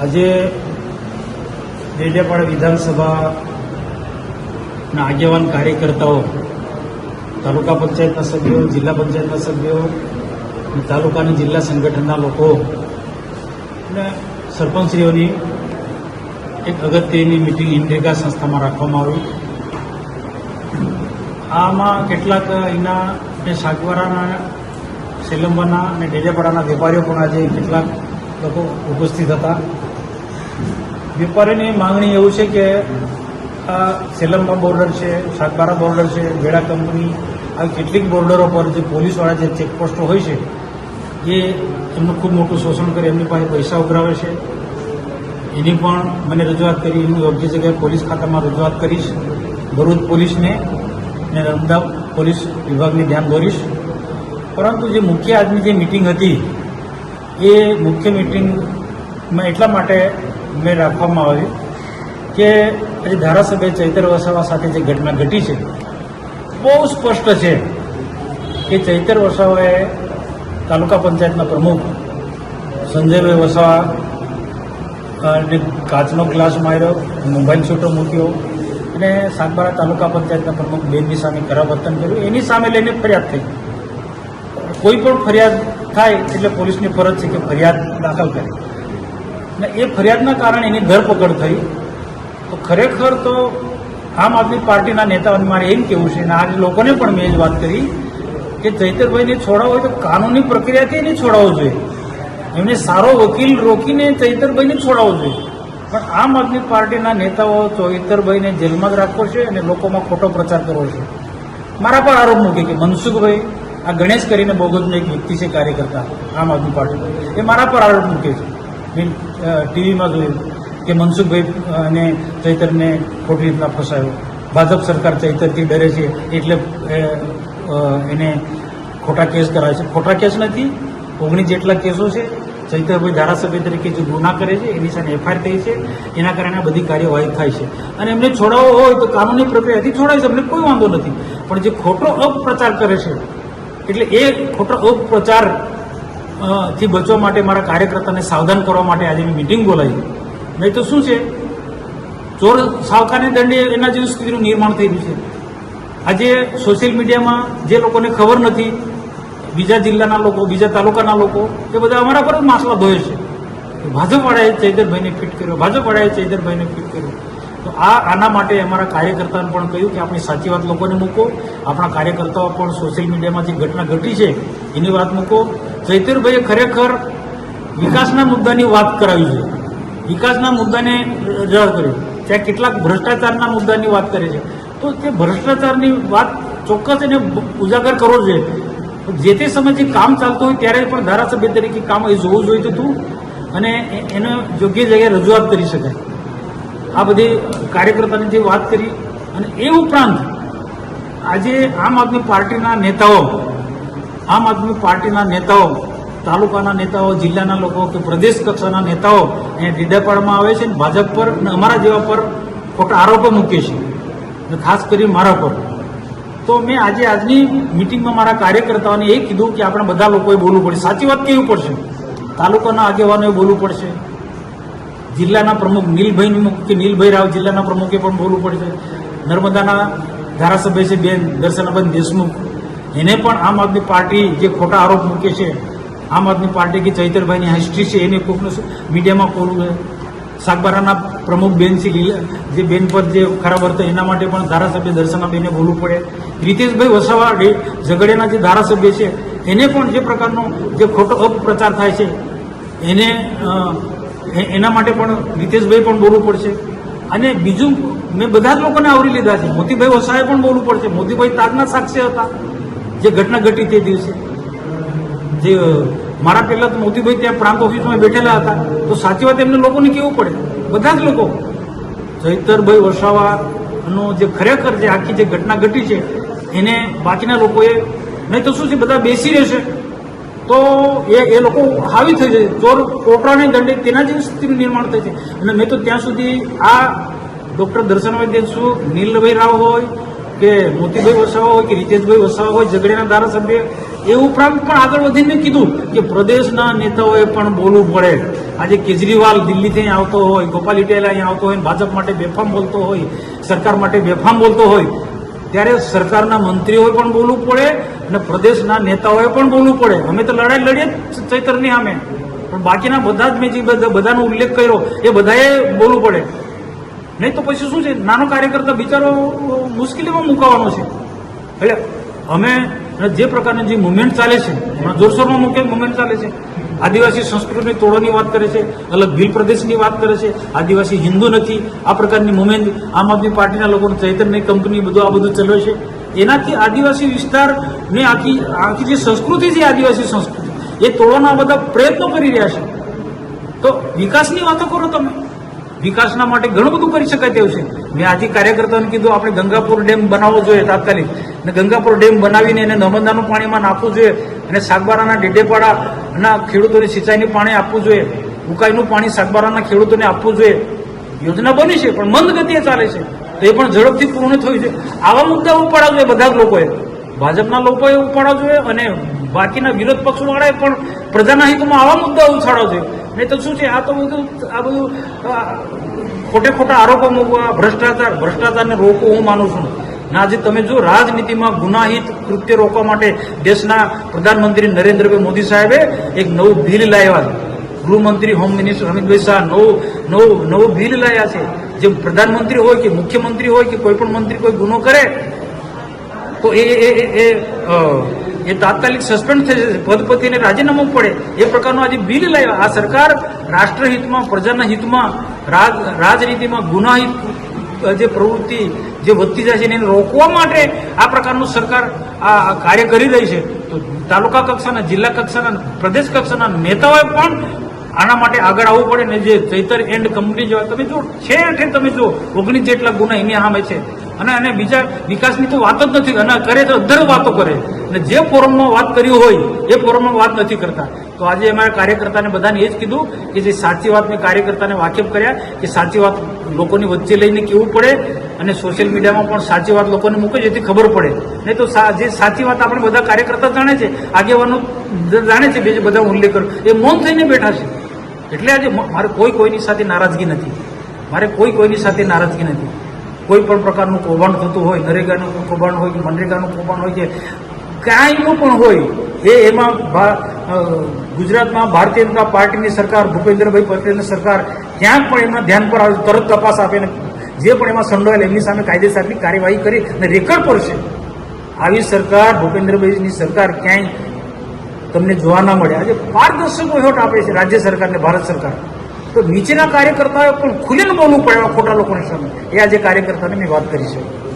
આજે ડેડિયાપાડા વિધાનસભાના આગેવાન કાર્યકર્તાઓ, તાલુકા પંચાયતના સભ્યો, જિલ્લા પંચાયતના સભ્યો અને તાલુકા જિલ્લા સંગઠનના લોકો અને સરપંચશ્રીઓની એક અગત્યની મિટિંગ ઇન્ડિકા સંસ્થામાં રાખવામાં આવી. આમાં કેટલાક અહીંના જે શાકવારાના સેલંબાના અને ડેડિયાપાડાના વેપારીઓ પણ આજે કેટલાક લોકો ઉપસ્થિત હતા. વેપારીની માંગણી એવું છે કે આ સેલમમાં બોર્ડર છે સાતબારા બોર્ડર છે, વેડા કંપની આવી કેટલીક બોર્ડરો પર જે પોલીસવાળા જે ચેકપોસ્ટો હોય છે, એ એમનું ખૂબ મોટું શોષણ કરી એમની પાસે પૈસા ઉઘરાવે છે. એની પણ મને રજૂઆત કરી એનું યોગ્ય જગ્યાએ પોલીસ ખાતામાં રજૂઆત કરીશ. ભરૂચ પોલીસને અને નર્મદા પોલીસ વિભાગને ધ્યાન દોરીશ. પરંતુ જે મુખ્ય આજની જે મિટિંગ હતી, એ મુખ્ય મિટિંગમાં એટલા માટે મેં રાખવામાં આવી કે આજે ધારાસભ્ય ચૈતર વસાવા સાથે જે ઘટના ઘટી છે, બહુ સ્પષ્ટ છે કે ચૈતર વસાવાએ તાલુકા પંચાયતના પ્રમુખ સંજયભાઈ વસાવા કાચનો ગ્લાસ માર્યો, મોબાઈલ છૂટો મૂક્યો અને સાગબારા તાલુકા પંચાયતના પ્રમુખ બેનની સામે ખરાબ વર્તન કર્યું. એની સામે લઈને ફરિયાદ થઈ. કોઈ પણ ફરિયાદ થાય એટલે પોલીસની ફરજ છે કે ફરિયાદ દાખલ કરે. અને એ ફરિયાદના કારણે એની ધરપકડ થઈ. તો ખરેખર તો આમ આદમી પાર્ટીના નેતાઓને મારે એમ કહેવું છે, અને આજ લોકોને પણ મેં જ વાત કરી, કે ચૈતરભાઈને છોડાવો હોય તો કાનૂની પ્રક્રિયાથી એને છોડાવવો જોઈએ. એમને સારો વકીલ રોકીને ચૈતરભાઈને છોડાવવો જોઈએ. પણ આમ આદમી પાર્ટીના નેતાઓ ચૈતરભાઈને જેલમાં જ રાખવો છે અને લોકોમાં ખોટો પ્રચાર કરવો છે. મારા પર આરોપ મૂકે કે મનસુખભાઈ, આ ગણેશ કરીને બોગસનો એક વ્યક્તિ છે કાર્યકર્તા, આમ આદમી પાર્ટી. એ મારા પર આરોપ મૂકે છે. ટીવીમાં જોયું કે મનસુખભાઈ અને ચૈતરને ખોટી રીતના ફસાયો. ભાજપ સરકાર ચૈતરથી ડરે છે એટલે એને ખોટા કેસ કરાવે છે. ખોટા કેસ નથી, ઓગણીસ જેટલા કેસો છે, ચૈતરભાઈ ધારાસભ્ય તરીકે જે ગુના કરે છે, એની સામે એફઆઈઆર થઈ છે, એના કારણે બધી કાર્યવાહી થાય છે. અને એમને છોડાવવો હોય તો કાનૂની પ્રક્રિયાથી છોડાય છે, અમને કોઈ વાંધો નથી. પણ જે ખોટો અપપ્રચાર કરે છે, એટલે એ ખોટો અપપ્રચાર થી બચવા માટે મારા કાર્યકર્તાને સાવધાન કરવા માટે આજે મેં મિટિંગ બોલાવી. નહીં તો શું છે? ચોર સાવકાને દંડે એના જેવી સ્થિતિનું નિર્માણ થઈ છે. આજે સોશિયલ મીડિયામાં જે લોકોને ખબર નથી, બીજા જિલ્લાના લોકો, બીજા તાલુકાના લોકો, એ બધા અમારા પર જ માસલા ધોય છે. ભાજપવાળાએ ચૈતરભાઈને ફિટ કર્યો, ભાજપવાળાએ ચૈતરભાઈને ફિટ કર્યો. તો આ આના માટે અમારા કાર્યકર્તાને પણ કહ્યું કે આપણી સાચી વાત લોકોને મૂકો. આપણા કાર્યકર્તાઓ પણ સોશિયલ મીડિયામાં જે ઘટના ઘટી છે એની વાત મૂકો. ચૈતરભાઈએ ખરેખર વિકાસના મુદ્દાની વાત કરાવી છે. વિકાસના મુદ્દાને રજૂઆત કર્યો ત્યાં કેટલાક ભ્રષ્ટાચારના મુદ્દાની વાત કરે છે. તો તે ભ્રષ્ટાચારની વાત ચોક્કસ એને ઉજાગર કરવો જોઈએ. જે તે સમયે કામ ચાલતું હોય ત્યારે પણ ધારાસભ્ય તરીકે કામ એ જોવું જોઈતું હતું અને એને યોગ્ય જગ્યાએ રજૂઆત કરી શકાય. આ બધી કાર્યકર્તાની જે વાત કરી અને એ ઉપરાંત આજે આમ આદમી પાર્ટીના નેતાઓ, આમ આદમી પાર્ટીના નેતાઓ, તાલુકાના નેતાઓ, જિલ્લાના લોકો કે પ્રદેશ કક્ષાના નેતાઓ અહીંયા ડીડાપાડમાં આવે છે અને ભાજપ પર અને અમારા જેવા પર ખોટા આરોપો મૂકે છે ખાસ કરી મારા પર. તો મેં આજે આજની મિટિંગમાં મારા કાર્યકર્તાઓને એ કીધું કે આપણે બધા લોકોએ બોલવું પડશે. સાચી વાત કેવી પડશે? તાલુકાના આગેવાનોએ બોલવું પડશે. જિલ્લાના પ્રમુખ નીલભાઈ કે નીલભાઈ રાવ જિલ્લાના પ્રમુખે પણ બોલવું પડશે. નર્મદાના ધારાસભ્ય છે બેન દર્શનાબેન દેશમુખ. એને પણ આમ આદમી પાર્ટી જે ખોટા આરોપ મૂકે છે, આમ આદમી પાર્ટી કે ચૈતરભાઈની હિસ્ટ્રી છે, એને કોઈકનું મીડિયામાં બોલવું છે. સાગબારાના પ્રમુખ બેન છે જે બેન પર જે ખરાબ વર્તન એના માટે પણ ધારાસભ્ય દર્શનાબેને બોલવું પડે. રીતેશભાઈ વસાવા ઝઘડિયાના જે ધારાસભ્ય છે, એને પણ જે પ્રકારનો જે ખોટો અપપ્રચાર થાય છે, એને એના માટે પણ રીતેશભાઈ પણ બોલવું પડશે. અને બીજું, મેં બધા જ લોકોને આવરી લીધા છે. મોતીભાઈ વસાવે પણ બોલવું પડશે. મોતીભાઈ તાજના સાક્ષી હતા. જે ઘટના ઘટી તે દિવસે. જે મારા પહેલા તો મોતીભાઈ ત્યાં પ્રાંત ઓફિસમાં બેઠેલા હતા. તો સાચી વાત એમને લોકોને કેવું પડે? બધા જ લોકો. જયતરભાઈ વસાવાનો જે ખરેખર જે આખી જે ઘટના ઘટી છે, એને બાકીના લોકોએ, નહીં તો શું છે, બધા બેસી રહેશે. તો એ એ લોકો હાવી થઈ જાય. ચોર કોટરાની દંડે તેના જેવી સ્થિતિનું નિર્માણ થાય છે. અને મેં તો ત્યાં સુધી આ ડૉક્ટર દર્શનભાઈ દેશમુખ નીલભાઈ રાવ હોય કે મોતીભાઈ વસાવા હોય કે રીતેશભાઈ વસાવા હોય, ઝઘડિયાના ધારાસભ્ય, એ ઉપરાંત પણ આગળ વધીને કીધું કે પ્રદેશના નેતાઓએ પણ બોલવું પડે. આજે કેજરીવાલ દિલ્હીથી અહીં આવતો હોય, ગોપાલ ઇટેલા અહીં આવતો હોય, ભાજપ માટે બેફામ બોલતો હોય, સરકાર માટે બેફામ બોલતો હોય, ત્યારે સરકારના મંત્રીઓએ પણ બોલવું પડે અને પ્રદેશના નેતાઓએ પણ બોલવું પડે. અમે તો લડાઈ લડીએ ચૈતરની સામે. પણ બાકીના બધા જ મેં જે બધા- બધાનો ઉલ્લેખ કર્યો, એ બધાએ બોલવું પડે. નહીં તો પછી શું છે? નાનો કાર્યકર્તા બિચારો મુશ્કેલીમાં મુકાવાનો છે. એટલે અમે જે પ્રકારની જે મુવમેન્ટ ચાલે છે, હમણાં જોરશોરમાં મુખ્ય મુવમેન્ટ ચાલે છે. આદિવાસી સંસ્કૃતિની તોડોની વાત કરે છે, અલગ ભીલ પ્રદેશની વાત કરે છે. આદિવાસી હિન્દુ નથી. આ પ્રકારની મુવમેન્ટ આમ આદમી પાર્ટીના લોકોનું ચૈતન્ય કંપની બધું આ બધું ચલાવે છે. એનાથી આદિવાસી વિસ્તારની આખી આખી જે સંસ્કૃતિ છે આદિવાસી સંસ્કૃતિ. એ તોડવાના બધા પ્રયત્નો કરી રહ્યા છે. તો વિકાસની વાતો કરો તમે. વિકાસના માટે ઘણું બધું કરી શકાય તેવું છે. મેં આજે કાર્યકર્તાઓને કીધું, આપણે ગંગાપુર ડેમ બનાવવો જોઈએ તાત્કાલિક. અને ગંગાપુર ડેમ બનાવીને એને નર્મદાનું પાણીમાં નાખવું જોઈએ અને સાગબારાના ડેડેપાડાના ખેડૂતોને સિંચાઈનું પાણી આપવું જોઈએ. ઉકાઈનું પાણી સાગબારાના ખેડૂતોને આપવું જોઈએ. યોજના બની છે, પણ મંદ ગતિએ ચાલે છે. તો એ પણ ઝડપથી પૂર્ણ થયું છે. આવા મુદ્દા ઉપાડવા જોઈએ બધા જ લોકોએ. ભાજપના લોકોએ ઉપાડવા જોઈએ અને બાકીના વિરોધ પક્ષવાળાએ પણ પ્રજાના હિતમાં આવા મુદ્દાઓ ઉછાળવા જોઈએ. નહીં તો શું છે? આ તો બધું, આ બધું ખોટે ખોટા આરોપો મૂકવા, ભ્રષ્ટાચાર, ભ્રષ્ટાચારને રોકવું હું માનું છું. ના, આજે તમે જો રાજનીતિમાં ગુનાહિત કૃત્ય રોકવા માટે દેશના પ્રધાનમંત્રી નરેન્દ્રભાઈ મોદી સાહેબે એક નવું બિલ લાવ્યા છે. ગૃહમંત્રી હોમ મિનિસ્ટર અમિતભાઈ શાહ નવું નવું નવું બિલ લાવ્યા છે. જે પ્રધાનમંત્રી હોય કે મુખ્યમંત્રી હોય કે કોઈ પણ મંત્રી કોઈ ગુનો કરે, તો એ એ એ- તાત્કાલિક સસ્પેન્ડ થઈ જશે. પદ પરથી રાજીનામું પડે. એ પ્રકારનું આજે બિલ લાવ્યા. આ સરકાર રાષ્ટ્રહિતમાં, પ્રજાના હિતમાં, રાજ રાજનીતિમાં ગુનાહિત જે પ્રવૃત્તિ જે વધતી જાય છે એને રોકવા માટે આ પ્રકારનું સરકાર આ કાર્ય કરી રહી છે. તો તાલુકા કક્ષાના, જિલ્લા કક્ષાના, પ્રદેશ કક્ષાના નેતાઓએ પણ આના માટે આગળ આવવું પડે ને જે ચૈતર એન્ડ કંપની જેવા તમે જો છે હેઠે તમે જો ઓગણીસ જેટલા ગુના એની સામે છે. અને અને બીજા વિકાસની તો વાત જ નથી, અને કરે તો અધર વાતો કરે. અને જે ફોરમમાં વાત કરી હોય, એ ફોરમમાં વાત નથી કરતા. તો આજે અમારા કાર્યકર્તાને બધાને એ જ કીધું કે જે સાચી વાત મેં કાર્યકર્તાને વાકેફ કર્યા, કે સાચી વાત લોકોની વચ્ચે લઈને કેવું પડે, અને સોશિયલ મીડિયામાં પણ સાચી વાત લોકોને મૂકે, જેથી ખબર પડે. નહીં તો જે સાચી વાત આપણે બધા કાર્યકર્તા જાણે છે, આગેવાનો જાણે છે, બે બધા ઉલ્લેખ. કરો એ મૌન થઈને બેઠા છે. એટલે આજે મારે કોઈ કોઈની સાથે નારાજગી નથી. મારે કોઈ કોઈની સાથે નારાજગી નથી. કોઈ પણ પ્રકારનું કૌભાંડ થતું હોય, નરેગાનું કૌભાંડ હોય કે મનરેગાનું કૌભાંડ હોય કે કાંઈનું પણ હોય, એ એમાં ગુજરાતમાં ભારતીય જનતા પાર્ટીની સરકાર, ભૂપેન્દ્રભાઈ પટેલની સરકાર ક્યાંક પણ એમના ધ્યાન પર આવે, તરત તપાસ આપે ને જે પણ એમાં સંડોયેલ એમની સામે કાયદેસરની કાર્યવાહી કરી અને રેકર્ડ પર છે. આવી સરકાર, ભૂપેન્દ્રભાઈની સરકાર ક્યાંય તમને જોવા ના મળે. આજે પારદર્શક વહીવટ આપે છે રાજ્ય સરકારને, ભારત સરકાર. તો નીચેના કાર્યકર્તાઓ પણ ખુલીને બોલવું પડે ખોટા લોકોની સામે. એ આજે કાર્યકર્તાને મેં વાત કરી છે.